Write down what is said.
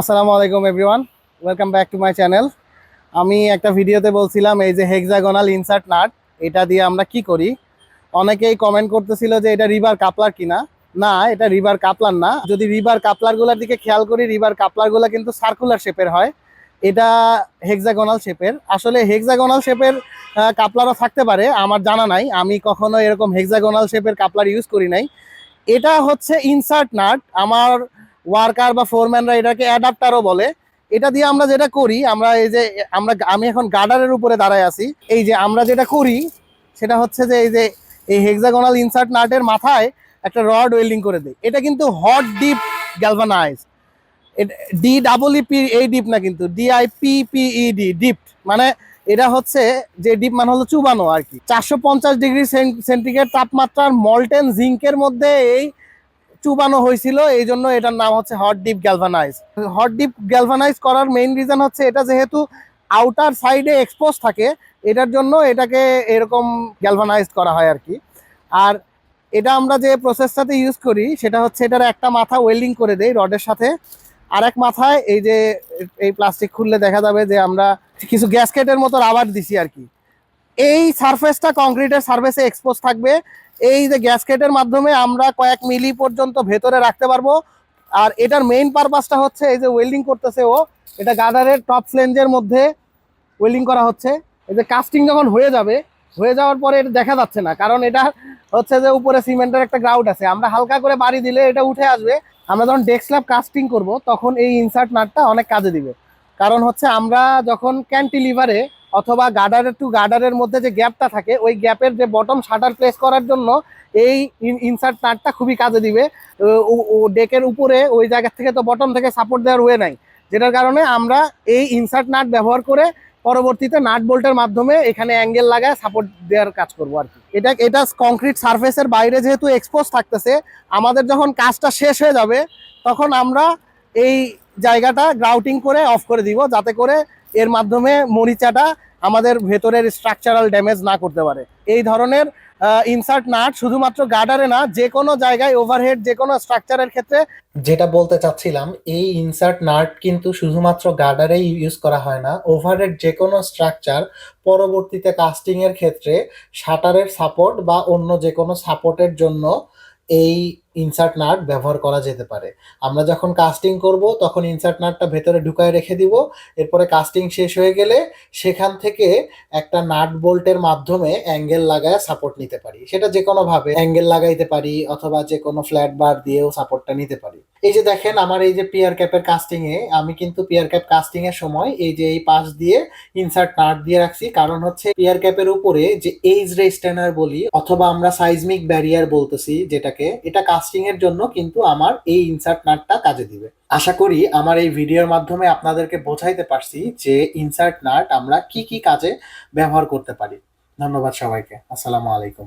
আসসালামু আলাইকুম everyone welcome back to my channel আমি একটা ভিডিওতে বলছিলাম, এই যে হেক্সাগোনাল ইনসার্ট নাট, এটা দিয়ে আমরা কি করি? অনেকেই কমেন্ট করতেছিল যে এটা রিভার কাপলার কিনা। না, এটা রিভার কাপলার না। যদি রিভার কাপলারগুলোর দিকে খেয়াল করি রিভার কাপলারগুলো কিন্তু সার্কুলার শেপের হয়। এটা হেক্সাগোনাল শেপের আসলে হেক্সাগোনাল শেপের কাপলারও থাকতে পারে, আমার জানা নাই। আমি কখনো এরকম হেক্সাগোনাল শেপের কাপলার ইউজ করি নাই। এটা হচ্ছে ইনসার্ট নাট। আমার ওয়ার্কার বা ফোরম্যানরা এটাকে অ্যাডাপ্টারও বলে। এটা দিয়ে আমরা যেটা করি, আমরা এই যে, আমরা আমি এখন গার্ডারের উপরে দাঁড়ায় আছি। এই যে আমরা যেটা করি, সেটা হচ্ছে যে এই যে, এই হেক্সাগোনাল ইনসার্ট নাটের মাথায় একটা রড ওয়েল্ডিং করে দেয় এটা কিন্তু hot dip galvanize D double P এই ডিপ না কিন্তু D I P P E D dip মানে এটা হচ্ছে যে ডিপ মানে হলো চুবানো আর কি। চারশো পঞ্চাশ ডিগ্রি সেন্টিগ্রেড তাপমাত্রার মল্টেন জিঙ্কের মধ্যে এই চুবানো হয়েছিল এই জন্য এটার নাম হচ্ছে hot dip galvanize hot dip galvanize করার মেইন রিজন হচ্ছে এটা যেহেতু আউটার সাইডে এক্সপোজ থাকে, এটার জন্য এটাকে এরকম গ্যালভানাইজ করা হয় আর কি। আর এটা আমরা যে প্রসেসটাতে ইউজ করি, সেটা হচ্ছে এটার একটা মাথা ওয়েল্ডিং করে দেই রডের সাথে। আর এক মাথায় এই যে এই প্লাস্টিক খুললে দেখা যাবে যে আমরা কিছু গ্যাসকেটের মতো রাবার দিছি আর কি। এই সারফেসটা কংক্রিটের সারফেসে এক্সপোজ থাকবে। এই যে গ্যাসকেটের মাধ্যমে আমরা কয়েক মিলি পর্যন্ত ভেতরে রাখতে পারব। আর এটার মেইন পারপাসটা হচ্ছে এই যে ওয়েল্ডিং করতেছে ও, এটা গার্ডারের টপ ফ্লেঞ্জের মধ্যে ওয়েল্ডিং করা হচ্ছে। এই যে কাস্টিং যখন হয়ে যাবে, হয়ে যাওয়ার পরে এটা দেখা যাচ্ছে না। কারণ এটা হচ্ছে যে উপরে সিমেন্টের একটা গ্রাউট আছে। আমরা হালকা করে বাড়ি দিলে এটা উঠে আসবে। আমরা যখন ডেস্ক স্ল্যাব কাস্টিং করব, তখন এই ইনসার্ট নাটটা অনেক কাজে দিবে। কারণ হচ্ছে আমরা যখন ক্যান্টিলিভারে অথবা গার্ডারের টু গার্ডারের মধ্যে যে গ্যাপটা থাকে, ওই গ্যাপের যে বটম শাটার প্লেস করার জন্য এই ইনসার্ট নাটটা খুবই কাজে দিবে। ডেকের উপরে ওই জায়গা থেকে তো বটম থেকে সাপোর্ট দেওয়ার ওয়ে নাই। যেটার কারণে আমরা এই ইনসার্ট নাট ব্যবহার করে পরবর্তীতে নাট বোল্টের মাধ্যমে এখানে অ্যাঙ্গেল লাগায় সাপোর্ট দেওয়ার কাজ করব আর কি। এটা এটা কংক্রিট সারফেসের বাইরে যেহেতু এক্সপোজ থাকতেছে, আমাদের যখন কাজটা শেষ হয়ে যাবে, তখন আমরা এই জায়গাটা গ্রাউটিং করে অফ করে দিব, যাতে করে এর মাধ্যমে মরিচাটা আমাদের ভেতরের স্ট্রাকচারাল ড্যামেজ না করতে পারে। এই ধরনের ইনসার্ট নাট শুধুমাত্র গার্ডারে না, যে কোনো জায়গায় ওভারহেড যে কোনো স্ট্রাকচারের ক্ষেত্রে যেটা বলতে চাচ্ছিলাম, এই ইনসার্ট নাট কিন্তু শুধুমাত্র গার্ডারেই ইউজ করা হয় না ওভারহেড যে কোনো স্ট্রাকচার পরবর্তীতে কাস্টিং এর ক্ষেত্রে শাটারের সাপোর্ট বা অন্য যে কোনো সাপোর্টের জন্য এই ইনসার্ট নাট ব্যবহার করা যেতে পারে। আমরা যখন কাস্টিং করব, তখন ইনসার্ট নাটটা ভেতরে ঢুকায় রেখে দিব। এরপরে কাস্টিং শেষ হয়ে গেলে সেখান থেকে একটা নাট বোল্টের মাধ্যমে অ্যাঙ্গেল লাগায় সাপোর্ট নিতে পারি। সেটা যে কোনো ভাবে অ্যাঙ্গেল লাগাইতে পারি অথবা যে কোনো ফ্ল্যাট বার দিয়েও সাপোর্টটা নিতে পারি। এই যে দেখেন, আমার এই যে পিয়ার ক্যাপের কাস্টিং এ, আমি কিন্তু পিয়ার ক্যাপ কাস্টিং এর সময় এই যে এই পাশ দিয়ে ইনসার্ট নাট দিয়ে রাখছি। কারণ হচ্ছে পিয়ার ক্যাপের উপরে যে এইজ রেস্টেনার বলি, অথবা আমরা সাইজমিক ব্যারিয়ার বলতেছি যেটাকে, এটা কাস্টিং এর জন্য কিন্তু আমার এই ইনসার্ট নাটটা কাজে দিবে। আশা করি আমার এই ভিডিওর মাধ্যমে আপনাদেরকে বোঝাইতে পারছি যে ইনসার্ট নাট আমরা কি কি কাজে ব্যবহার করতে পারি। ধন্যবাদ সবাইকে। আসসালামু আলাইকুম।